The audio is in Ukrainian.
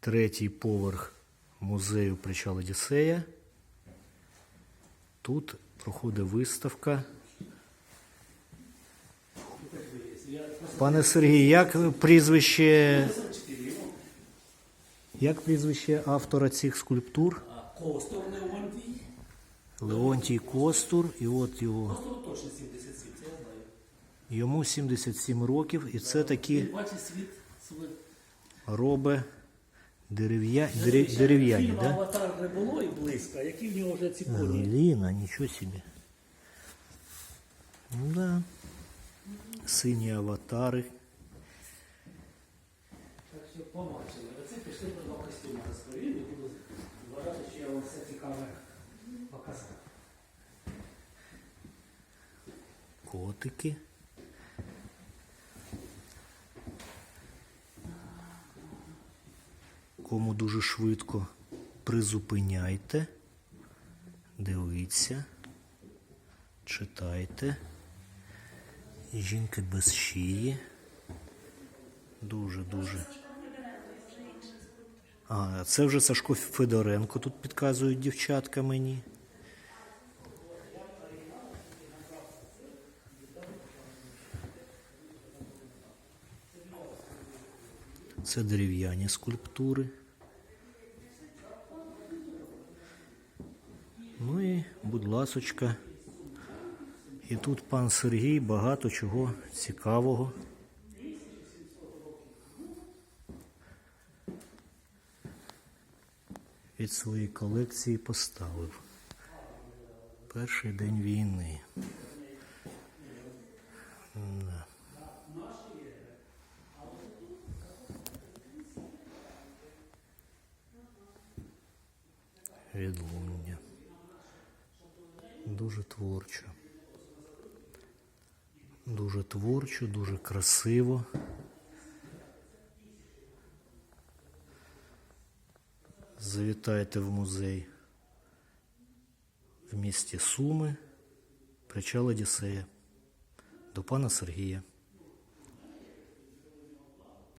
Третій поверх музею причал Одіссея. Тут проходить виставка. Пане Сергій, як прізвище, як прізвище автора цих скульптур? Костов Леонтій. Леонтій Костур, і от його. Костов точно 77, це я знаю. Йому 77 років, і це такі бачить світ свій. Дерев'я... дерев- дерев'яні, Фільму да? Аватар не було і близько, які в нього вже ці коні. Глина, нічого собі. Ну да. Сині аватари. Так що побачили. Оце пішли до два костюми розповім і буду вважати, що я вам все цікаве показав. Котики. Кому дуже швидко призупиняйте, дивіться, читайте. Жінки без шиї. Дуже-дуже. А, це вже Сашко Федоренко тут підказують дівчатка мені. Це дерев'яні скульптури. Ну і, будь ласочка. І тут пан Сергій багато чого цікавого. Від своєї колекції поставив. Перший день війни. Відлуння. Дуже творчо. Дуже творчо, дуже красиво. Завітайте в музей в місті Суми, причал Одіссея до пана Сергія.